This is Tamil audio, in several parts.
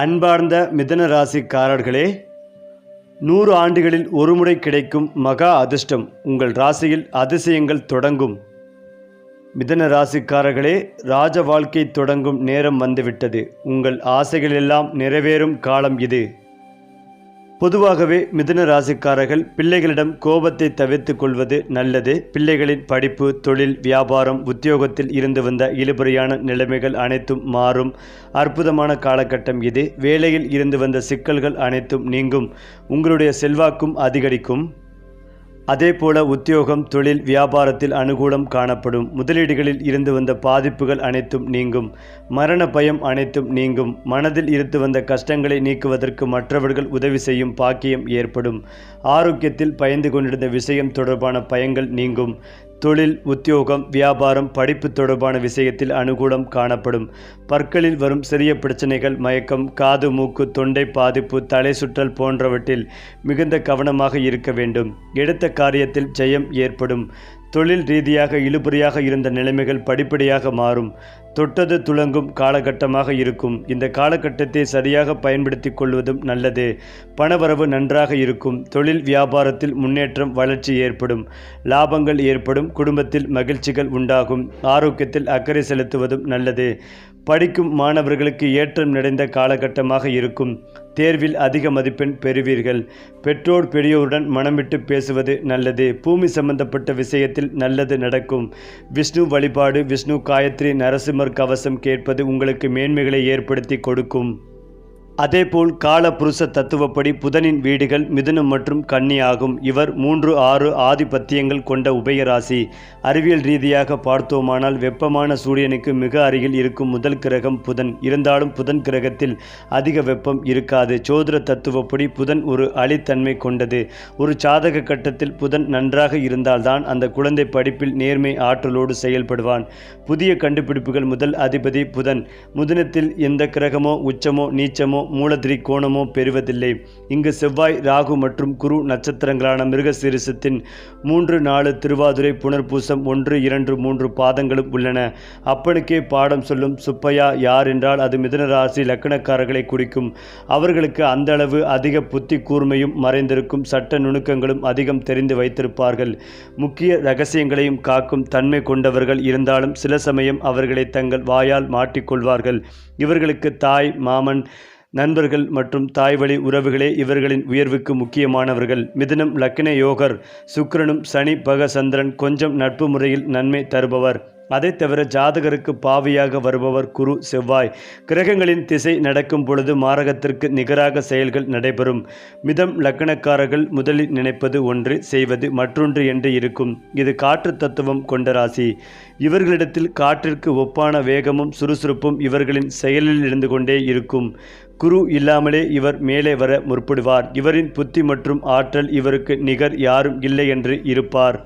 அன்பார்ந்த மிதன ராசிக்காரர்களே நூறு ஆண்டுகளில் ஒருமுறை கிடைக்கும் மகா அதிர்ஷ்டம் உங்கள் ராசியில் அதிசயங்கள் தொடங்கும். மிதன ராசிக்காரர்களே ராஜ வாழ்க்கை தொடங்கும் நேரம் வந்துவிட்டது. உங்கள் ஆசைகளெல்லாம் நிறைவேறும் காலம் இது. பொதுவாகவே மிதுன ராசிக்காரர்கள் பிள்ளைகளிடம் கோபத்தை தவிர்த்துக் கொள்வது நல்லது. பிள்ளைகளின் படிப்பு தொழில் வியாபாரம் உத்தியோகத்தில் இருந்து வந்த இழுபறியான நிலைமைகள் அனைத்தும் மாறும். அற்புதமான காலகட்டம் இது. வேலையில் இருந்து வந்த சிக்கல்கள் அனைத்தும் நீங்கும். உங்களுடைய செல்வாக்கும் அதிகரிக்கும். அதேபோல உத்தியோகம் தொழில் வியாபாரத்தில் அனுகூலம் காணப்படும். முதலீடுகளில் இருந்து வந்த பாதிப்புகள் அனைத்தும் நீங்கும். மரண பயம் அனைத்தும் நீங்கும். மனதில் இருந்து வந்த கஷ்டங்களை நீக்குவதற்கு மற்றவர்கள் உதவி செய்யும் பாக்கியம் ஏற்படும். ஆரோக்கியத்தில் பயந்து கொண்டிருந்த விஷயம் தொடர்பான பயங்கள் நீங்கும். தொழில் உத்தியோகம் வியாபாரம் படிப்பு தொடர்பான விஷயத்தில் அனுகூலம் காணப்படும். பற்களில் வரும் சிறிய பிரச்சனைகள் மயக்கம் காது மூக்கு தொண்டை பாதிப்பு தலை சுற்றல் போன்றவற்றில் மிகுந்த கவனமாக இருக்க வேண்டும். எடுத்த காரியத்தில் ஜெயம் ஏற்படும். தொழில் ரீதியாக இழுபறியாக இருந்த நிலைமைகள் படிப்படியாக மாறும். தொட்டது துளங்கும் காலகட்டமாக இருக்கும். இந்த காலகட்டத்தை சரியாக பயன்படுத்தி கொள்வதும் நல்லது. பணவரவு நன்றாக இருக்கும். தொழில் வியாபாரத்தில் முன்னேற்றம் வளர்ச்சி ஏற்படும். லாபங்கள் ஏற்படும். குடும்பத்தில் மகிழ்ச்சிகள் உண்டாகும். ஆரோக்கியத்தில் அக்கறை செலுத்துவதும் நல்லது. படிக்கும் மாணவர்களுக்கு ஏற்றம் நிறைந்த காலகட்டமாக இருக்கும். தேர்வில் அதிக மதிப்பெண் பெறுவீர்கள். பெற்றோர் பெரியோருடன் மனமிட்டு பேசுவது நல்லது. பூமி சம்பந்தப்பட்ட விஷயத்தில் நல்லது நடக்கும். விஷ்ணு வழிபாடு விஷ்ணு காயத்ரி நரசிம்மர் கவசம் கேட்பது உங்களுக்கு மேன்மைகளை ஏற்படுத்தி கொடுக்கும். அதேபோல் கால புருஷ தத்துவப்படி புதனின் வீடுகள் மிதுனம் மற்றும் கன்னி ஆகும். இவர் மூன்று ஆறு ஆதிபத்தியங்கள் கொண்ட உபயராசி. அறிவியல் ரீதியாக பார்த்தோமானால் வெப்பமான சூரியனுக்கு மிக அருகில் இருக்கும் முதல் கிரகம் புதன். இருந்தாலும் புதன் கிரகத்தில் அதிக வெப்பம் இருக்காது. சோதர தத்துவப்படி புதன் ஒரு அழித்தன்மை கொண்டது. ஒரு சாதக கட்டத்தில் புதன் நன்றாக இருந்தால்தான் அந்த குழந்தை படிப்பில் நேர்மை ஆற்றலோடு செயல்படுவான். புதிய கண்டுபிடிப்புகள் முதல் அதிபதி புதன். முதனத்தில் எந்த கிரகமோ உச்சமோ நீச்சமோ மூலதிரி கோணமோ பெறுவதில்லை. இங்கு செவ்வாய் ராகு மற்றும் குரு நட்சத்திரங்களான மிருகசீரிசத்தின் மூன்று நாலு திருவாதுரை புனர்பூசம் ஒன்று இரண்டு மூன்று பாதங்களும் உள்ளன. அப்பனுக்கே பாடம் சொல்லும் சுப்பையா யார் என்றால் அது மிதுன ராசி லக்கணக்காரர்களை குறிக்கும். அவர்களுக்கு அந்த அளவு அதிக புத்தி கூர்மையும் மறைந்திருக்கும் சட்ட நுணுக்கங்களும் அதிகம் தெரிந்து வைத்திருப்பார்கள். முக்கிய ரகசியங்களையும் காக்கும் தன்மை கொண்டவர்கள் இருந்தாலும் சில சமயம் அவர்களை தங்கள் வாயால் மாட்டிக்கொள்வார்கள். இவர்களுக்கு தாய் மாமன் நண்பர்கள் மற்றும் தாய்வழி உறவுகளே இவர்களின் உயர்வுக்கு முக்கியமானவர்கள். மிதுனம் லக்கின யோகர் சுக்கிரனும் சனி பக சந்திரன் கொஞ்சம் நட்பு முறையில் நன்மை தருபவர். அதை தவிர ஜாதகருக்கு பாவியாக வருபவர் குரு செவ்வாய். கிரகங்களின் திசை நடக்கும் பொழுது மாரகத்திற்கு நிகராக செயல்கள் நடைபெறும். மிதம் லக்கணக்காரர்கள் முதலில் நினைப்பது ஒன்று செய்வது மற்றொன்று என்று இருக்கும். இது காற்று தத்துவம் கொண்ட ராசி. இவர்களிடத்தில் காற்றிற்கு ஒப்பான வேகமும் சுறுசுறுப்பும் இவர்களின் செயலில் இருந்து கொண்டே இருக்கும். குரு இல்லாமலே இவர் மேலே வர முற்படுவார். இவரின் புத்தி மற்றும் ஆற்றல் இவருக்கு நிகர் யாரும் இல்லை என்று இருப்பார்.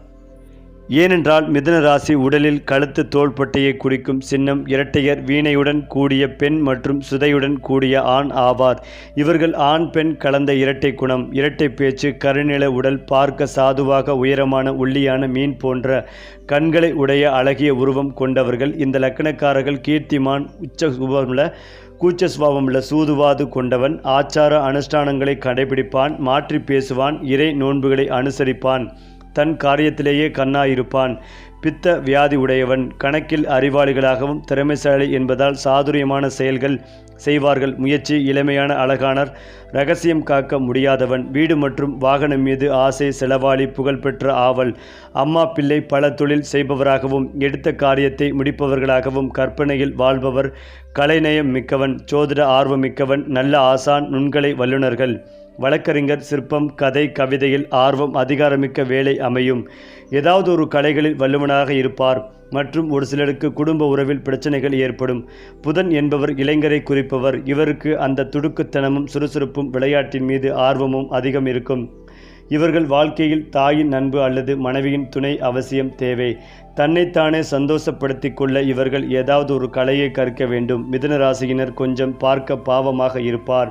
ஏனென்றால் மிதன ராசி உடலில் கழுத்து தோள்பட்டையை குறிக்கும் சின்னம் இரட்டையர் வீணையுடன் கூடிய பெண் மற்றும் சுதையுடன் கூடிய ஆண் ஆவார். இவர்கள் ஆண் பெண் கலந்த இரட்டை குணம் இரட்டை பேச்சு கருநில உடல் பார்க்க சாதுவாக உயரமான ஒல்லியான மீன் போன்ற கண்களை உடைய அழகிய உருவம் கொண்டவர்கள். இந்த லக்கணக்காரர்கள் கீர்த்திமான் உச்ச சுபமுள்ள கூச்ச சுபாவமுள்ள சூதுவாது கொண்டவன் ஆச்சார அனுஷ்டானங்களை கடைபிடிப்பான் மாற்றி பேசுவான் இறை நோன்புகளை அனுசரிப்பான் தன் காரியத்திலேயே கண்ணாயிருப்பான். பித்த வியாதி உடையவன் கணக்கில் அறிவாளிகளாகவும் திறமைசாலி என்பதால் சாதுரியமான செயல்கள் செய்வார்கள். முயற்சி இளமையான அழகானர் ரகசியம் காக்க முடியாதவன் வீடு மற்றும் வாகனம் மீது ஆசை செலவாளி புகழ்பெற்ற ஆவல். அம்மா பிள்ளை பல தொழில் செய்பவராகவும் எடுத்த காரியத்தை முடிப்பவர்களாகவும் கற்பனையில் வாழ்பவர் கலைநயம் மிக்கவன் சோதிட ஆர்வம் மிக்கவன் நல்ல ஆசான் நுண்கலை வல்லுநர்கள். வழக்கறிஞர் சிற்பம் கதை கவிதையில் ஆர்வம் அதிகாரமிக்க வேலை அமையும். ஏதாவது ஒரு கலைகளில் வல்லுவனாக இருப்பார். மற்றும் ஒரு சிலருக்கு குடும்ப உறவில் பிரச்சனைகள் ஏற்படும். புதன் என்பவர் இளைஞரை குறிப்பவர். இவருக்கு அந்த துடுக்குத்தனமும் சுறுசுறுப்பும் விளையாட்டின் மீது ஆர்வமும் அதிகம் இருக்கும். இவர்கள் வாழ்க்கையில் தாயின் அன்பு அல்லது மனைவியின் துணை அவசியம் தேவை. தன்னைத்தானே சந்தோஷப்படுத்திக் கொள்ள இவர்கள் ஏதாவது ஒரு கலையை கற்க வேண்டும். மிதுன ராசியினர் கொஞ்சம் பார்க்க பாவமாக இருப்பார்.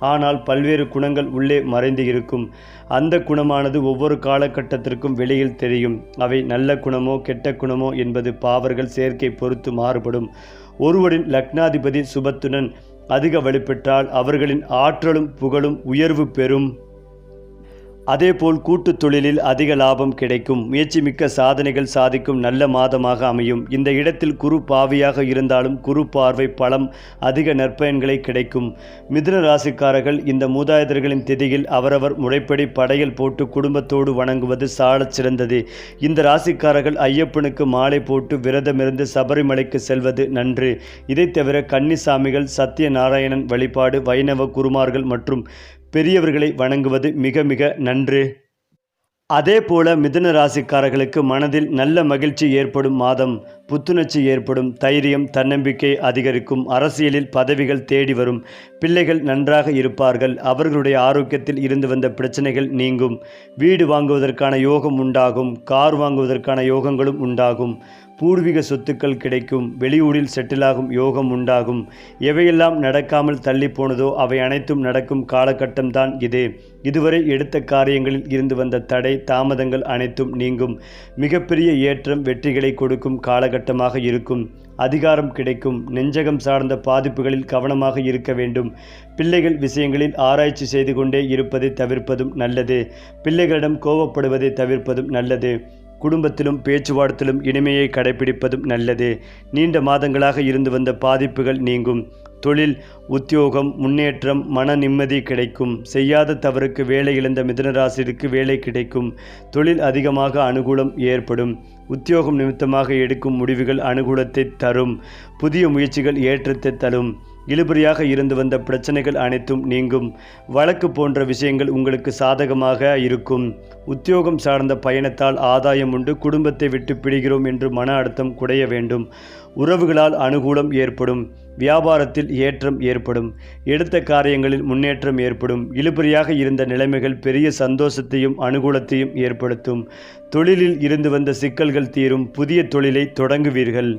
ஆனால் பல்வேறு குணங்கள் உள்ளே மறைந்து இருக்கும். அந்த குணமானது ஒவ்வொரு காலகட்டத்திற்கும் வெளியில் தெரியும். அவை நல்ல குணமோ கெட்ட குணமோ என்பது பாவர்கள் சேர்க்கை பொறுத்து மாறுபடும். ஒருவரின் லக்னாதிபதி சுபத்துடன் அதிக வலுப்பெற்றால் அவர்களின் ஆற்றலும் புகழும் உயர்வு பெறும். அதேபோல் கூட்டுத் தொழிலில் அதிக லாபம் கிடைக்கும். முயற்சி மிக்க சாதனைகள் சாதிக்கும் நல்ல மாதமாக அமையும். இந்த இடத்தில் குரு பாவியாக இருந்தாலும் குரு பார்வை பலம் அதிக நற்பயன்களை கிடைக்கும். மிதுன ராசிக்காரர்கள் இந்த மூதாதையர்களின் திதியில் அவரவர் முறைப்படி படையல் போட்டு குடும்பத்தோடு வணங்குவது சாலச் சிறந்தது. இந்த ராசிக்காரர்கள் ஐயப்பனுக்கு மாலை போட்டு விரதமிருந்து சபரிமலைக்கு செல்வது நன்று. இதைத் தவிர கன்னிசாமிகள் சத்யநாராயணன் வழிபாடு வைணவ குருமார்கள் மற்றும் பெரியவர்களை வணங்குவது மிக மிக நன்று. அதே போல மிதுன ராசிக்காரர்களுக்கு மனதில் நல்ல மகிழ்ச்சி ஏற்படும் மாதம். புத்துணர்ச்சி ஏற்படும் தைரியம் தன்னம்பிக்கை அதிகரிக்கும் அரசியலில் பதவிகள் தேடி வரும் பிள்ளைகள் நன்றாக இருப்பார்கள் அவர்களுடைய ஆரோக்கியத்தில் இருந்து வந்த பிரச்சனைகள் நீங்கும் வீடு வாங்குவதற்கான யோகம் உண்டாகும் கார் வாங்குவதற்கான யோகங்களும் உண்டாகும் பூர்வீக சொத்துக்கள் கிடைக்கும் வெளியூரில் செட்டிலாகும் யோகம் உண்டாகும் எவையெல்லாம் நடக்காமல் தள்ளி போனதோ அவை அனைத்தும் நடக்கும் காலகட்டம்தான் இது. இதுவரை எடுத்த காரியங்களில் இருந்து வந்த தடை தாமதங்கள் அனைத்தும் நீங்கும் மிகப்பெரிய ஏற்றம் வெற்றிகளை கொடுக்கும் காலகட்டம் காலகட்டமாக இருக்கும். அதிகாரம் கிடைக்கும். நெஞ்சகம் சார்ந்த பாதிப்புகளில் கவனமாக இருக்க வேண்டும். பிள்ளைகள் விஷயங்களில் ஆராய்ச்சி செய்து கொண்டே இருப்பதை தவிர்ப்பதும் நல்லது. பிள்ளைகளிடம் கோபப்படுவதை தவிர்ப்பதும் நல்லது. குடும்பத்திலும் பேச்சுவார்த்தையிலும் இனிமையை கடைபிடிப்பதும் நல்லது. நீண்ட மாதங்களாக இருந்து வந்த பாதிப்புகள் நீங்கும். தொழில் உத்தியோகம் முன்னேற்றம் மன நிம்மதி கிடைக்கும். செய்யாத தவறுக்கு வேலை இழந்த மிதனராசிற்கு வேலை கிடைக்கும். தொழில் அதிகமாக அனுகூலம் ஏற்படும். உத்தியோகம் நிமித்தமாக எடுக்கும் முடிவுகள் அனுகூலத்தை தரும். புதிய முயற்சிகள் ஏற்றத்தை தரும். இழுபறியாக இருந்து வந்த பிரச்சனைகள் அனைத்தும் நீங்கும். வழக்கு போன்ற விஷயங்கள் உங்களுக்கு சாதகமாக இருக்கும். உத்தியோகம் சார்ந்த பயணத்தால் ஆதாயம் உண்டு. குடும்பத்தை விட்டு பிடிகிறோம் என்று மன அழுத்தம் குறைய வேண்டும். உறவுகளால் அனுகூலம் ஏற்படும். வியாபாரத்தில் ஏற்றம் ஏற்படும். எடுத்த காரியங்களில் முன்னேற்றம் ஏற்படும். இழுபறியாக இருந்த நிலைமைகள் பெரிய சந்தோஷத்தையும் அனுகூலத்தையும் ஏற்படுத்தும். தொழிலில் இருந்து வந்த சிக்கல்கள் தீரும். புதிய தொழிலை தொடங்குவீர்கள்.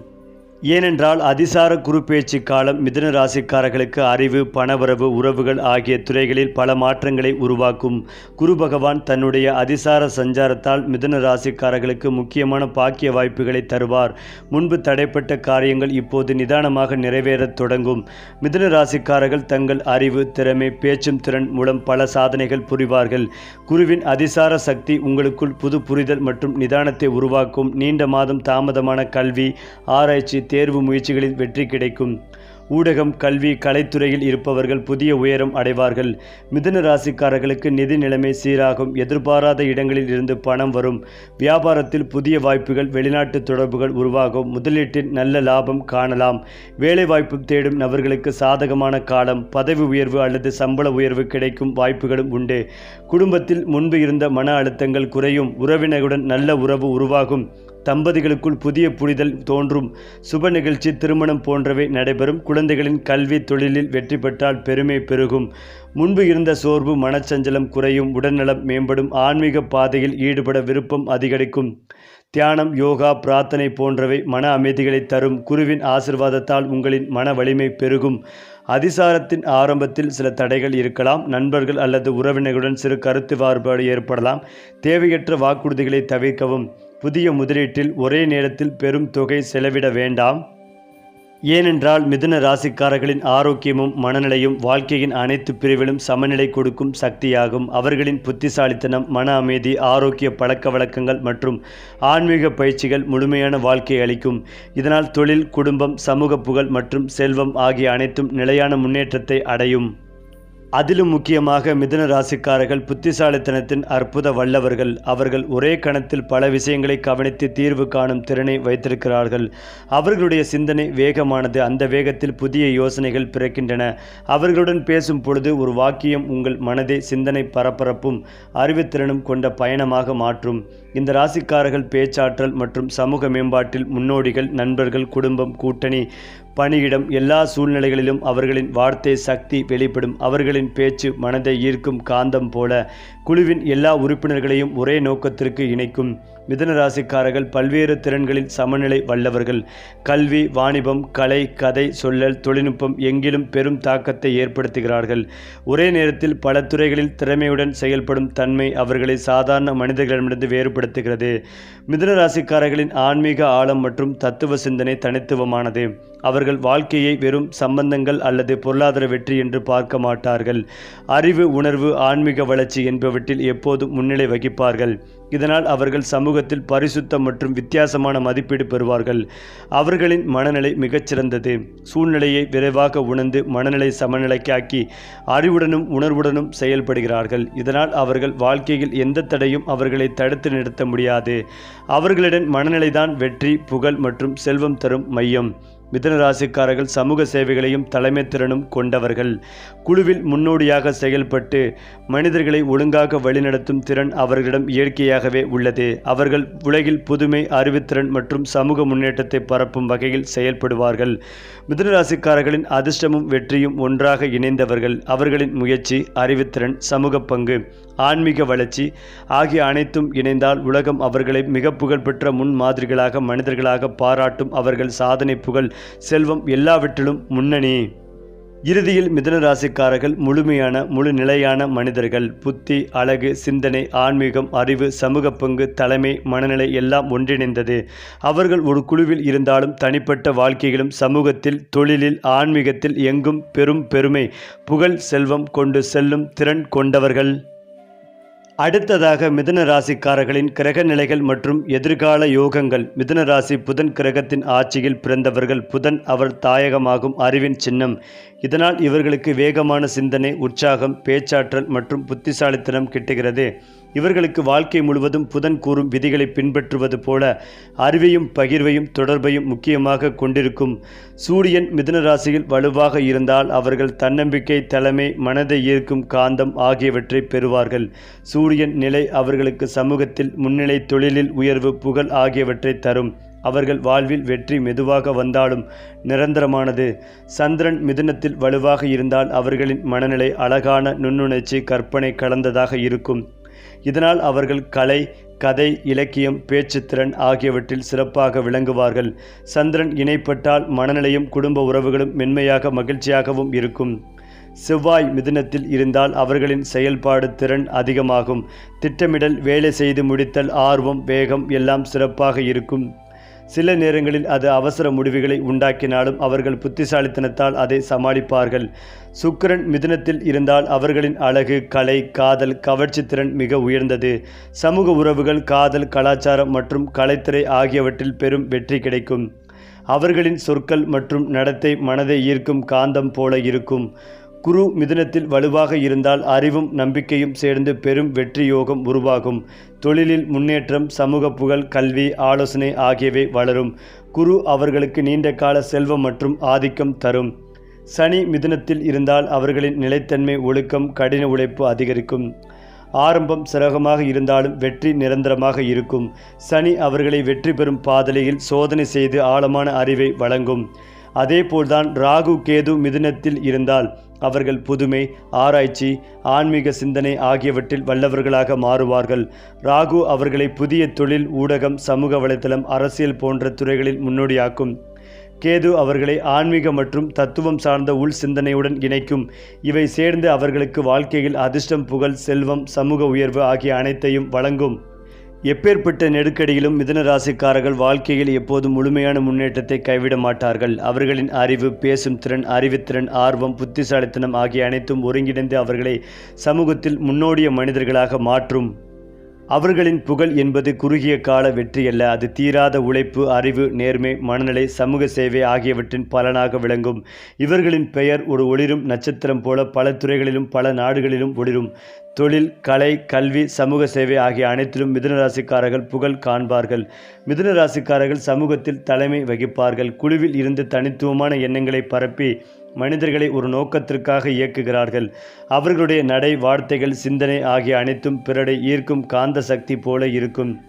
ஏனென்றால் அதிசார குறுப்பேச்சு காலம் மிதுன ராசிக்காரர்களுக்கு அறிவு பணவரவு உறவுகள் ஆகிய துறைகளில் பல மாற்றங்களை உருவாக்கும். குரு பகவான் தன்னுடைய அதிசார சஞ்சாரத்தால் மிதுன ராசிக்காரர்களுக்கு முக்கியமான பாக்கிய வாய்ப்புகளை தருவார். முன்பு தடைப்பட்ட காரியங்கள் இப்போது நிதானமாக நிறைவேறத் தொடங்கும். மிதுன ராசிக்காரர்கள் தங்கள் அறிவு திறமை பேச்சும் திறன் மூலம் பல சாதனைகள் புரிவார்கள். குருவின் அதிசார சக்தி உங்களுக்குள் புது புரிதல் மற்றும் நிதானத்தை உருவாக்கும். நீண்ட மாதம் தாமதமான கல்வி ஆராய்ச்சி தேர்வு முயற்சிகளில் வெற்றி கிடைக்கும். ஊடகம் கல்வி கலைத்துறையில் இருப்பவர்கள் புதிய உயரம் அடைவார்கள். மிதுன ராசிக்காரர்களுக்கு நிதி நிலைமை சீராகும். எதிர்பாராத இடங்களில் இருந்து பணம் வரும். வியாபாரத்தில் புதிய வாய்ப்புகள் வெளிநாட்டு தொடர்புகள் உருவாகும். முதலீட்டில் நல்ல லாபம் காணலாம். வேலைவாய்ப்பு தேடும் நபர்களுக்கு சாதகமான காலம். பதவி உயர்வு அல்லது சம்பள உயர்வு கிடைக்கும் வாய்ப்புகளும் உண்டு. குடும்பத்தில் முன்பு இருந்த மன அழுத்தங்கள் குறையும். உறவினருடன் நல்ல உறவு உருவாகும். தம்பதிகளுக்குள் புதிய புரிதல் தோன்றும். சுப நிகழ்ச்சி திருமணம் போன்றவை நடைபெறும். குழந்தைகளின் கல்வி தொழிலில் வெற்றி பெற்றால் பெருமை பெருகும். முன்பு இருந்த சோர்வு மனச்சஞ்சலம் குறையும். உடல்நலம் மேம்படும். ஆன்மீக பாதையில் ஈடுபட விருப்பம் அதிகரிக்கும். தியானம் யோகா பிரார்த்தனை போன்றவை மன அமைதிகளை தரும். குருவின் ஆசிர்வாதத்தால் உங்களின் மன வலிமை பெருகும். அதிசாரத்தின் ஆரம்பத்தில் சில தடைகள் இருக்கலாம். நண்பர்கள் அல்லது உறவினர்களுடன் சிறு கருத்து வேறுபாடு ஏற்படலாம். தேவையற்ற வாக்குறுதிகளை தவிர்க்கவும். புதிய முதலீட்டில் ஒரே நேரத்தில் பெரும் தொகை செலவிட வேண்டாம். ஏனென்றால் மிதுன ராசிக்காரர்களின் ஆரோக்கியமும் மனநிலையும் வாழ்க்கையின் அனைத்து பிரிவிலும் சமநிலை கொடுக்கும் சக்தியாகும். அவர்களின் புத்திசாலித்தனம் மன அமைதி ஆரோக்கிய பழக்க வழக்கங்கள் மற்றும் ஆன்மீக பயிற்சிகள் முழுமையான வாழ்க்கை அளிக்கும். இதனால் தொழில் குடும்பம் சமூக புகழ் மற்றும் செல்வம் ஆகிய அனைத்தும் நிலையான முன்னேற்றத்தை அடையும். அதிலும் முக்கியமாக மிதுன ராசிக்காரர்கள் புத்திசாலித்தனத்தின் அற்புத வல்லவர்கள். அவர்கள் ஒரே கணத்தில் பல விஷயங்களை கவனித்து தீர்வு காணும் திறனை வைத்திருக்கிறார்கள். அவர்களுடைய சிந்தனை வேகமானது. அந்த வேகத்தில் புதிய யோசனைகள் பிறக்கின்றன. அவர்களுடன் பேசும் பொழுது ஒரு வாக்கியம் உங்கள் மனதை சிந்தனை பரபரப்பும் அறிவுத்திறனும் கொண்ட பயணமாக மாற்றும். இந்த ராசிக்காரர்கள் பேச்சாற்றல் மற்றும் சமூக மேம்பாட்டில் முன்னோடிகள் நண்பர்கள் குடும்பம் கூட்டணி பணியிடம் எல்லா சூழ்நிலைகளிலும் அவர்களின் வார்த்தை சக்தி வெளிப்படும். அவர்களின் பேச்சு மனதை ஈர்க்கும் காந்தம் போல குழுவின் எல்லா உறுப்பினர்களையும் ஒரே நோக்கத்திற்கு இணைக்கும் மிதுன ராசிக்காரர்கள் பல்வேறு திறன்களில் சமநிலை வல்லவர்கள். கல்வி வாணிபம் கலை கதை சொல்லல் தொழில்நுட்பம் எங்கிலும் பெரும் தாக்கத்தை ஏற்படுத்துகிறார்கள். ஒரே நேரத்தில் பல துறைகளில் திறமையுடன் செயல்படும் தன்மை அவர்களை சாதாரண மனிதர்களிடமிருந்து வேறுபடுத்துகிறது. மிதுன ராசிக்காரர்களின் ஆன்மீக ஆழம் மற்றும் தத்துவ சிந்தனை தனித்துவமானது. அவர்கள் வாழ்க்கையை வெறும் சம்பந்தங்கள் அல்லது பொருளாதார வெற்றி என்று பார்க்க மாட்டார்கள். அறிவு உணர்வு ஆன்மீக வளர்ச்சி ஆகியவற்றில் எப்போதும் முன்னிலை வகிப்பார்கள்? இதனால் அவர்கள் சமூகத்தில் பரிசுத்தம் மற்றும் வித்தியாசமான மதிப்பீடு பெறுவார்கள். அவர்களின் மனநிலை மிகச்சிறந்தது. சூழ்நிலையை விரைவாக உணர்ந்து மனநிலை சமநிலைக்காக்கி அறிவுடனும் உணர்வுடனும் செயல்படுகிறார்கள். இதனால் அவர்கள் வாழ்க்கையில் எந்த தடையும் அவர்களை தடுத்து நிறுத்த முடியாது. அவர்களிடம் மனநிலைதான் வெற்றி புகழ் மற்றும் செல்வம் தரும் மையம். மிதனராசிக்காரர்கள் சமூக சேவைகளையும் தலைமை திறனும் கொண்டவர்கள். குழுவில் முன்னோடியாக செயல்பட்டு மனிதர்களை ஒழுங்காக வழிநடத்தும் திறன் அவர்களிடம் இயற்கையாகவே உள்ளது. அவர்கள் உலகில் புதுமை அறிவுத்திறன் மற்றும் சமூக முன்னேற்றத்தை பரப்பும் வகையில் செயல்படுவார்கள். மிதனராசிக்காரர்களின் அதிர்ஷ்டமும் வெற்றியும் ஒன்றாக இணைந்தவர்கள். அவர்களின் முயற்சி அறிவுத்திறன் சமூக பங்கு ஆன்மீக வளர்ச்சி ஆகிய அனைத்தும் இணைந்தால் உலகம் அவர்களை மிக புகழ்பெற்ற முன் மாதிரிகளாக மனிதர்களாக பாராட்டும் அவர்கள் சாதனை புகழ் செல்வம் எல்லாவற்றிலும் முன்னணி. இறுதியில் மிதனராசிக்காரர்கள் முழுமையான முழு நிலையான மனிதர்கள். புத்தி அழகு சிந்தனை ஆன்மீகம் அறிவு சமூக பங்கு தலைமை மனநிலை எல்லாம் ஒன்றிணைந்தது. அவர்கள் ஒரு குழுவில் இருந்தாலும் தனிப்பட்ட வாழ்க்கையிலும் சமூகத்தில் தொழிலில் ஆன்மீகத்தில் எங்கும் பெரும் பெருமை புகழ் செல்வம் கொண்டு செல்லும் திறன் கொண்டவர்கள். அடுத்ததாக மிதுன ராசிக்காரர்களின் கிரக நிலைகள் மற்றும் எதிர்கால யோகங்கள். மிதுன ராசி புதன் கிரகத்தின் ஆட்சியில் பிறந்தவர்கள் புதன் அவர் தாயகமாகும் அறிவின் சின்னம். இதனால் இவர்களுக்கு வேகமான சிந்தனை உற்சாகம் பேச்சாற்றல் மற்றும் புத்திசாலித்தனம் கிட்டுகிறது. இவர்களுக்கு வாழ்க்கை முழுவதும் புதன் கூறும் விதிகளை பின்பற்றுவது போல அறிவையும் பகிர்வையும் தொடர்பையும் முக்கியமாக கொண்டிருக்கும் சூரியன் மிதுன ராசியில் வலுவாக இருந்தால் அவர்கள் தன்னம்பிக்கை தலைமை மனதை ஈர்க்கும் காந்தம் ஆகியவற்றை பெறுவார்கள். சூரியன் நிலை அவர்களுக்கு சமூகத்தில் முன்னிலை தொழிலில் உயர்வு புகழ் ஆகியவற்றை தரும். அவர்கள் வாழ்வில் வெற்றி மெதுவாக வந்தாலும் நிரந்தரமானது. சந்திரன் மிதுனத்தில் வலுவாக இருந்தால் அவர்களின் மனநிலை அழகான நுண்ணுணர்ச்சி கற்பனை கலந்ததாக இருக்கும். இதனால் அவர்கள் கலை கதை இலக்கியம் பேச்சுத்திறன் ஆகியவற்றில் சிறப்பாக விளங்குவார்கள். சந்திரன் இணைப்பட்டால் மனநிலையும் குடும்ப உறவுகளும் மென்மையாக மகிழ்ச்சியாகவும் இருக்கும். செவ்வாய் மிதுனத்தில் இருந்தால் அவர்களின் செயல்பாடு திறன் அதிகமாகும். திட்டமிடல் வேலை செய்து முடித்தல் ஆர்வம் வேகம் எல்லாம் சிறப்பாக இருக்கும். சில நேரங்களில் அது அவசர முடிவுகளை உண்டாக்கினாலும் அவர்கள் புத்திசாலித்தனத்தால் அதை சமாளிப்பார்கள். சுக்கிரன் மிதுனத்தில் இருந்தால் அவர்களின் அழகு கலை காதல் கவர்ச்சித்திறன் மிக உயர்ந்தது. சமூக உறவுகள் காதல் கலாச்சாரம் மற்றும் கலைத்துறை ஆகியவற்றில் பெரும் வெற்றி கிடைக்கும். அவர்களின் சொற்கள் மற்றும் நடத்தை மனதை ஈர்க்கும் காந்தம் போல இருக்கும். குரு மிதுனத்தில் வலுவாக இருந்தால் அறிவும் நம்பிக்கையும் சேர்ந்து பெரும் வெற்றி யோகம் உருவாகும். தொழிலில் முன்னேற்றம் சமூக புகழ் கல்வி ஆலோசனை ஆகியவை வளரும். குரு அவர்களுக்கு நீண்ட கால செல்வம் மற்றும் ஆதிக்கம் தரும். சனி மிதுனத்தில் இருந்தால் அவர்களின் நிலைத்தன்மை ஒழுக்கம் கடின உழைப்பு அதிகரிக்கும். ஆரம்பம் சிரகமாக இருந்தாலும் வெற்றி நிரந்தரமாக இருக்கும். சனி அவர்களை வெற்றி பெறும் பாதலையில் சோதனை செய்து ஆழமான அறிவை வழங்கும். அதேபோல்தான் ராகு கேது மிதுனத்தில் இருந்தால் அவர்கள் புதுமை ஆராய்ச்சி ஆன்மீக சிந்தனை ஆகியவற்றில் வல்லவர்களாக மாறுவார்கள். ராகு அவர்களை புதிய தொழில் ஊடகம் சமூக வலைத்தளம் அரசியல் போன்ற துறைகளில் முன்னோடியாக்கும். கேது அவர்களை ஆன்மீக மற்றும் தத்துவம் சார்ந்த உள் சிந்தனையுடன் இணைக்கும். இவை சேர்ந்து அவர்களுக்கு வாழ்க்கையில் அதிர்ஷ்டம் புகழ் செல்வம் சமூக உயர்வு ஆகிய அனைத்தையும் வழங்கும். எப்பேற்பட்ட நெருக்கடியிலும் மிதுன ராசிக்காரர்கள் வாழ்க்கையில் எப்போதும் முழுமையான முன்னேற்றத்தை கைவிட மாட்டார்கள். அவர்களின் அறிவு பேசும் திறன் அறிவுத்திறன் ஆர்வம் புத்திசாலித்தனம் ஆகிய அனைத்தும் ஒருங்கிணைந்து அவர்களை சமூகத்தில் முன்னோடிய மனிதர்களாக மாற்றும். அவர்களின் புகழ் என்பது குறுகிய கால வெற்றியல்ல அது தீராத உழைப்பு அறிவு நேர்மை மனநிலை சமூக சேவை ஆகியவற்றின் பலனாக விளங்கும். இவர்களின் பெயர் ஒரு ஒளிரும் நட்சத்திரம் போல பல துறைகளிலும் பல நாடுகளிலும் ஒளிரும். தொழில் கலை கல்வி சமூக சேவை ஆகிய அனைத்திலும் மிதுனராசிக்காரர்கள் புகழ் காண்பார்கள். மிதுன ராசிக்காரர்கள் சமூகத்தில் தலைமை வகிப்பார்கள். குழுவில் இருந்து தனித்துவமான எண்ணங்களை பரப்பி மனிதர்களை ஒரு நோக்கத்திற்காக இயக்குகிறார்கள். அவர்களுடைய நடை வார்த்தைகள் சிந்தனை ஆகிய அனைத்தும் பிறரை ஈர்க்கும் காந்த சக்தி போல இருக்கும்.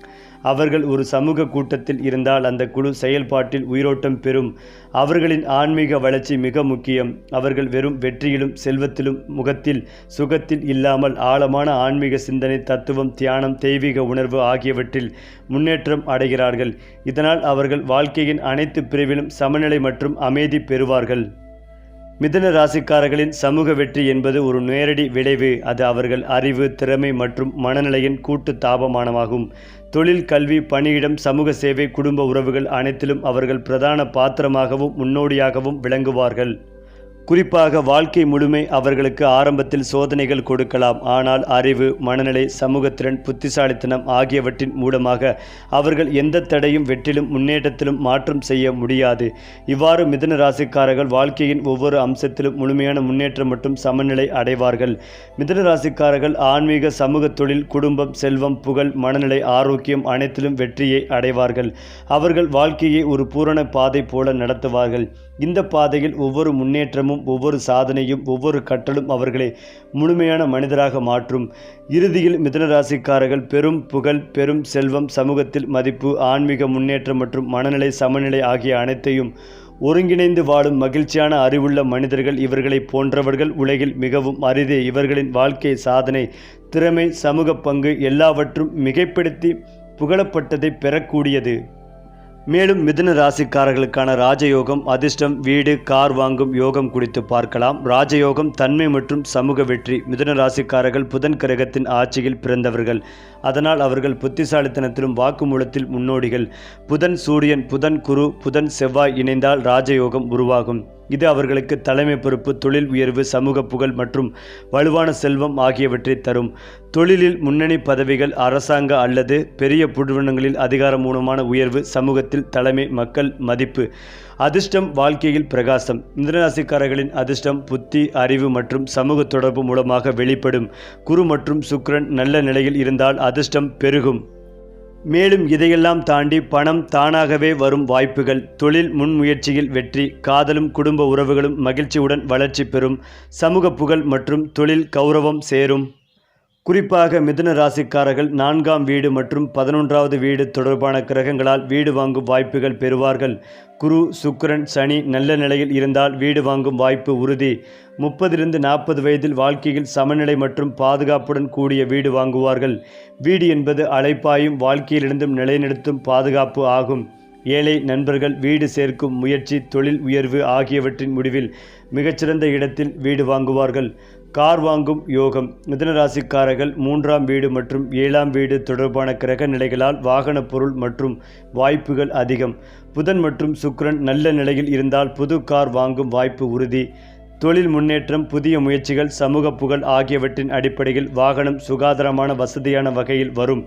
அவர்கள் ஒரு சமூக கூட்டத்தில் இருந்தால் அந்த குழு செயல்பாட்டில் உயிரோட்டம் பெறும். அவர்களின் ஆன்மீக வளர்ச்சி மிக முக்கியம். அவர்கள் வெறும் வெற்றியிலும் செல்வத்திலும் முகத்தில் சுகத்தில் இல்லாமல் ஆழமான ஆன்மீக சிந்தனை தத்துவம் தியானம் தெய்வீக உணர்வு ஆகியவற்றில் முன்னேற்றம் அடைகிறார்கள். இதனால் அவர்கள் வாழ்க்கையின் அனைத்து பிரிவிலும் சமநிலை மற்றும் அமைதி பெறுவார்கள். மிதுன ராசிக்காரர்களின் சமூக வெற்றி என்பது ஒரு நேரடி விளைவு. அது அவர்கள் அறிவு திறமை மற்றும் மனநிலையின் கூட்டு தாபமானமாகும். தொழில் கல்வி பணியிடம் சமூக சேவை குடும்ப உறவுகள் அனைத்திலும் அவர்கள் பிரதான பாத்திரமாகவும் முன்னோடியாகவும் விளங்குவார்கள். குறிப்பாக வாழ்க்கை முழுமை அவர்களுக்கு ஆரம்பத்தில் சோதனைகள் கொடுக்கலாம். ஆனால் அறிவு மனநிலை சமூகத்திறன் புத்திசாலித்தனம் ஆகியவற்றின் மூலமாக அவர்கள் எந்த தடையும் வெற்றிலும் முன்னேற்றத்திலும் மாற்றம் செய்ய முடியாது. இவ்வாறு மிதுன ராசிக்காரர்கள் வாழ்க்கையின் ஒவ்வொரு அம்சத்திலும் முழுமையான முன்னேற்றம் மற்றும் சமநிலை அடைவார்கள். மிதுன ராசிக்காரர்கள் ஆன்மீக சமூக தொழில் குடும்பம் செல்வம் புகழ் மனநிலை ஆரோக்கியம் அனைத்திலும் வெற்றியை அடைவார்கள். அவர்கள் வாழ்க்கையை ஒரு பூரண பாதை போல நடத்துவார்கள். இந்த பாதையில் ஒவ்வொரு முன்னேற்றமும் ஒவ்வொரு சாதனையும் ஒவ்வொரு கற்றலும் அவர்களை முழுமையான மனிதராக மாற்றும். இறுதியில் மிதனராசிக்காரர்கள் பெரும் புகழ் பெரும் செல்வம் சமூகத்தில் மதிப்பு ஆன்மீக முன்னேற்றம் மற்றும் மனநிலை சமநிலை ஆகிய அனைத்தையும் ஒருங்கிணைந்து வாழும் மகிழ்ச்சியான அறிவுள்ள மனிதர்கள் இவர்களை போன்றவர்கள். உலகில் மிகவும் அரிதே இவர்களின் வாழ்க்கை சாதனை திறமை சமூக பங்கு எல்லாவற்றும் மிகைப்படுத்தி புகழப்பட்டதை பெறக்கூடியது. மேலும் மிதுன ராசிக்காரர்களுக்கான ராஜயோகம் அதிர்ஷ்டம் வீடு கார் வாங்கும் யோகம் குறித்து பார்க்கலாம். ராஜயோகம் தன்மை மற்றும் சமூக வெற்றி. மிதுன ராசிக்காரர்கள் புதன் கிரகத்தின் ஆட்சியில் பிறந்தவர்கள். அதனால் அவர்கள் புத்திசாலித்தனத்திலும் வாக்குமூலத்தில் முன்னோடிகள். புதன் சூரியன் புதன் குரு புதன் செவ்வாய் இணைந்தால் ராஜயோகம் உருவாகும். இது அவர்களுக்கு தலைமை பொறுப்பு தொழில் உயர்வு சமூக புகழ் மற்றும் வலுவான செல்வம் ஆகியவற்றை தரும். தொழிலில் முன்னணி பதவிகள் அரசாங்க அல்லது பெரிய புடுவனங்களில் அதிகாரமூலமான உயர்வு சமூகத்தில் தலைமை மக்கள் மதிப்பு அதிர்ஷ்டம் வாழ்க்கையில் பிரகாசம். மிதனராசிக்காரர்களின் அதிர்ஷ்டம் புத்தி அறிவு மற்றும் சமூக தொடர்பு மூலமாக வெளிப்படும். குரு மற்றும் சுக்கிரன் நல்ல நிலையில் இருந்தால் அதிர்ஷ்டம் பெருகும். மேலும் இதையெல்லாம் தாண்டி பணம் தானாகவே வரும் வாய்ப்புகள். தொழில் முன்முயற்சியில் வெற்றி காதலும் குடும்ப உறவுகளும் மகிழ்ச்சியுடன் வளர்ச்சி பெறும். சமூக புகழ் மற்றும் தொழில் கௌரவம் சேரும். குறிப்பாக மிதுன ராசிக்காரர்கள் நான்காம் வீடு மற்றும் பதினொன்றாவது வீடு தொடர்பான கிரகங்களால் வீடு வாங்கும் வாய்ப்புகள் பெறுவார்கள். குரு சுக்கரன் சனி நல்ல நிலையில் இருந்தால் வீடு வாங்கும் வாய்ப்பு உறுதி. முப்பதிலிருந்து நாற்பது வயதில் வாழ்க்கையில் சமநிலை மற்றும் பாதுகாப்புடன் கூடிய வீடு வாங்குவார்கள். வீடு என்பது அழைப்பாயும் வாழ்க்கையிலிருந்தும் நிலைநிறுத்தும் பாதுகாப்பு ஆகும். ஏழை நண்பர்கள் வீடு சேர்க்கும் முயற்சி தொழில் உயர்வு ஆகியவற்றின் முடிவில் மிகச்சிறந்த இடத்தில் வீடு வாங்குவார்கள். கார் வாங்கும் யோகம். மிதனராசிக்காரர்கள் மூன்றாம் வீடு மற்றும் ஏழாம் வீடு தொடர்பான கிரக நிலைகளால் வாகன பொருள் மற்றும் வாய்ப்புகள் அதிகம். புதன் மற்றும் சுக்ரன் நல்ல நிலையில் இருந்தால் புது கார் வாங்கும் வாய்ப்பு உறுதி. தொழில் முன்னேற்றம் புதிய முயற்சிகள் சமூக புகழ் ஆகியவற்றின் அடிப்படையில் வாகனம் சுகாதாரமான வசதியான வகையில் வரும்.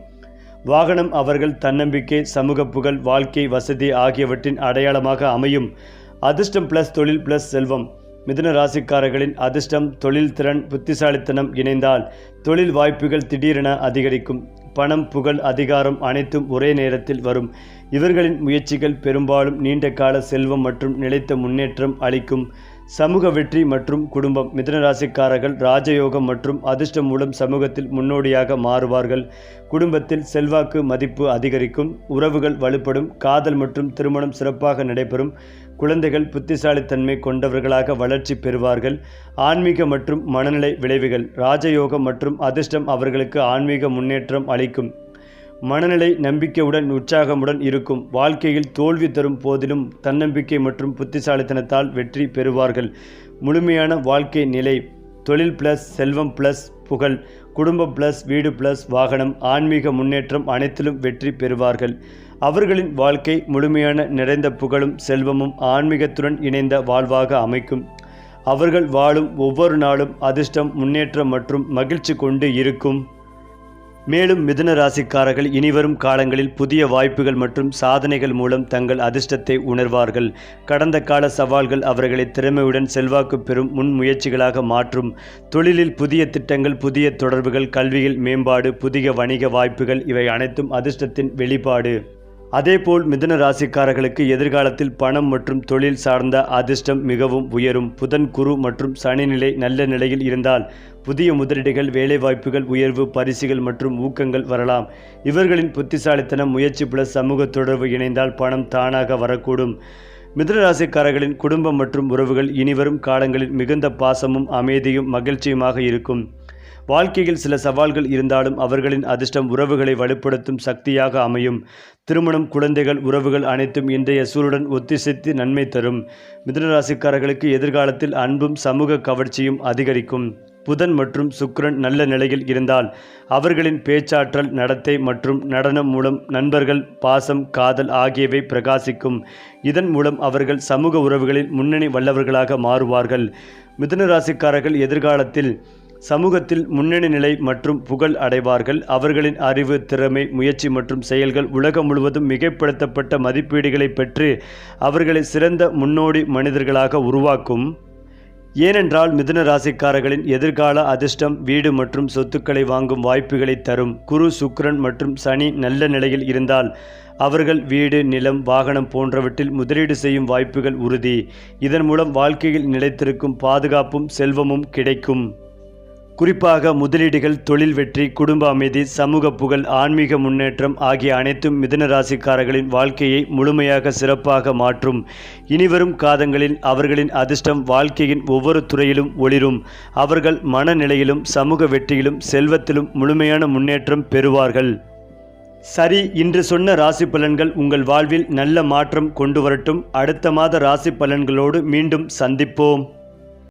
வாகனம் அவர்கள் தன்னம்பிக்கை சமூக புகழ் வாழ்க்கை வசதி ஆகியவற்றின் அடையாளமாக அமையும். அதிர்ஷ்டம் பிளஸ் தொழில் பிளஸ் செல்வம். மிதுன ராசிக்காரர்களின் அதிர்ஷ்டம் தொழில் திறன் புத்திசாலித்தனம் இணைந்தால் தொழில் வாய்ப்புகள் திடீரென அதிகரிக்கும். பணம் புகழ் அதிகாரம் அனைத்தும் ஒரே நேரத்தில் வரும். இவர்களின் முயற்சிகள் பெரும்பாலும் நீண்ட கால செல்வம் மற்றும் நிலைத்த முன்னேற்றம் அளிக்கும். சமூக வெற்றி மற்றும் குடும்பம். மிதுனராசிக்காரர்கள் ராஜயோகம் மற்றும் அதிர்ஷ்டம் மூலம் சமூகத்தில் முன்னோடியாக மாறுவார்கள். குடும்பத்தில் செல்வாக்கு மதிப்பு அதிகரிக்கும். உறவுகள் வலுப்படும். காதல் மற்றும் திருமணம் சிறப்பாக நடைபெறும். குழந்தைகள் புத்திசாலித்தன்மை கொண்டவர்களாக வளர்ச்சி பெறுவார்கள். ஆன்மீக மற்றும் மனநிலை விளைவுகள் ராஜயோகம் மற்றும் அதிர்ஷ்டம் அவர்களுக்கு ஆன்மீக முன்னேற்றம் அளிக்கும். மனநிலை நம்பிக்கையுடன் உற்சாகமுடன் இருக்கும். வாழ்க்கையில் தோல்வி தரும் போதிலும் தன்னம்பிக்கை மற்றும் புத்திசாலித்தனத்தால் வெற்றி பெறுவார்கள். முழுமையான வாழ்க்கை நிலை தொழில் பிளஸ் செல்வம் பிளஸ் புகழ் குடும்பம் பிளஸ் வீடு பிளஸ் வாகனம் ஆன்மீக முன்னேற்றம் அனைத்திலும் வெற்றி பெறுவார்கள். அவர்களின் வாழ்க்கை முழுமையான நிறைந்த புகழும் செல்வமும் ஆன்மீகத்துடன் இணைந்த வாழ்வாக அமைக்கும். அவர்கள் வாழும் ஒவ்வொரு நாளும் அதிர்ஷ்டம் முன்னேற்றம் மற்றும் மகிழ்ச்சி கொண்டு இருக்கும். மேலும் மிதுன ராசிக்காரர்கள் இனிவரும் காலங்களில் புதிய வாய்ப்புகள் மற்றும் சாதனைகள் மூலம் தங்கள் அதிர்ஷ்டத்தை உணர்வார்கள். கடந்த கால சவால்கள் அவர்களை திறமையுடன் செல்வாக்கு பெறும் முன்முயற்சிகளாக மாற்றும். தொழிலில் புதிய திட்டங்கள் புதிய தொடர்புகள் கல்வியில் மேம்பாடு புதிய வணிக வாய்ப்புகள் இவை அனைத்தும் அதிர்ஷ்டத்தின் வெளிப்பாடு. அதேபோல் மிதுன ராசிக்காரர்களுக்கு எதிர்காலத்தில் பணம் மற்றும் தொழில் சார்ந்த அதிர்ஷ்டம் மிகவும் உயரும். புதன் குரு மற்றும் சனி நிலை நல்ல நிலையில் இருந்தால் புதிய முதலீடுகள் வேலைவாய்ப்புகள் உயர்வு பரிசுகள் மற்றும் ஊக்கங்கள் வரலாம். இவர்களின் புத்திசாலித்தனம் முயற்சி பிளஸ் சமூக தொடர்பு இணைந்தால் பணம் தானாக வரக்கூடும். மிதுன ராசிக்காரர்களின் குடும்பம் மற்றும் உறவுகள் இனிவரும் காலங்களில் மிகுந்த பாசமும் அமைதியும் மகிழ்ச்சியுமாக இருக்கும். வாழ்க்கையில் சில சவால்கள் இருந்தாலும் அவர்களின் அதிர்ஷ்டம் உறவுகளை வலுப்படுத்தும் சக்தியாக அமையும். திருமணம் குழந்தைகள் உறவுகள் அனைத்தும் இன்றைய சூழலுடன் ஒத்திசைத்து நன்மை தரும். மிதனராசிக்காரர்களுக்கு எதிர்காலத்தில் அன்பும் சமூக கவர்ச்சியும் அதிகரிக்கும். புதன் மற்றும் சுக்ரன் நல்ல நிலையில் இருந்தால் அவர்களின் பேச்சாற்றல் நடத்தை மற்றும் நடனம் மூலம் நண்பர்கள் பாசம் காதல் ஆகியவை பிரகாசிக்கும். இதன் மூலம் அவர்கள் சமூக உறவுகளில் முன்னணி வல்லவர்களாக மாறுவார்கள். மிதுன ராசிக்காரர்கள் எதிர்காலத்தில் சமூகத்தில் முன்னணி நிலை மற்றும் புகழ் அடைவார்கள். அவர்களின் அறிவு திறமை முயற்சி மற்றும் செயல்கள் உலகம் முழுவதும் மிகைப்படுத்தப்பட்ட மதிப்பீடுகளை பெற்று அவர்களை சிறந்த முன்னோடி மனிதர்களாக உருவாக்கும். ஏனென்றால் மிதுன ராசிக்காரர்களின் எதிர்கால அதிர்ஷ்டம் வீடு மற்றும் சொத்துக்களை வாங்கும் வாய்ப்புகளை தரும். குரு சுக்ரன் மற்றும் சனி நல்ல நிலையில் இருந்தால் அவர்கள் வீடு நிலம் வாகனம் போன்றவற்றில் முதலீடு செய்யும் வாய்ப்புகள் உறுதி. இதன் மூலம் வாழ்க்கையில் நிலைத்திருக்கும் பாதுகாப்பும் செல்வமும் கிடைக்கும். குறிப்பாக முதலீடுகள் தொழில் வெற்றி குடும்ப அமைதி சமூக புகழ் ஆன்மீக முன்னேற்றம் ஆகிய அனைத்தும் மிதுன ராசிக்காரர்களின் வாழ்க்கையை முழுமையாக சிறப்பாக மாற்றும். இனிவரும் காதங்களில் அவர்களின் அதிர்ஷ்டம் வாழ்க்கையின் ஒவ்வொரு துறையிலும் ஒளிரும். அவர்கள் மனநிலையிலும் சமூக வெற்றியிலும் செல்வத்திலும் முழுமையான முன்னேற்றம் பெறுவார்கள். சரி இன்று சொன்ன ராசி பலன்கள் உங்கள் வாழ்வில் நல்ல மாற்றம் கொண்டு வரட்டும். அடுத்த மாத ராசி பலன்களோடு மீண்டும் சந்திப்போம்.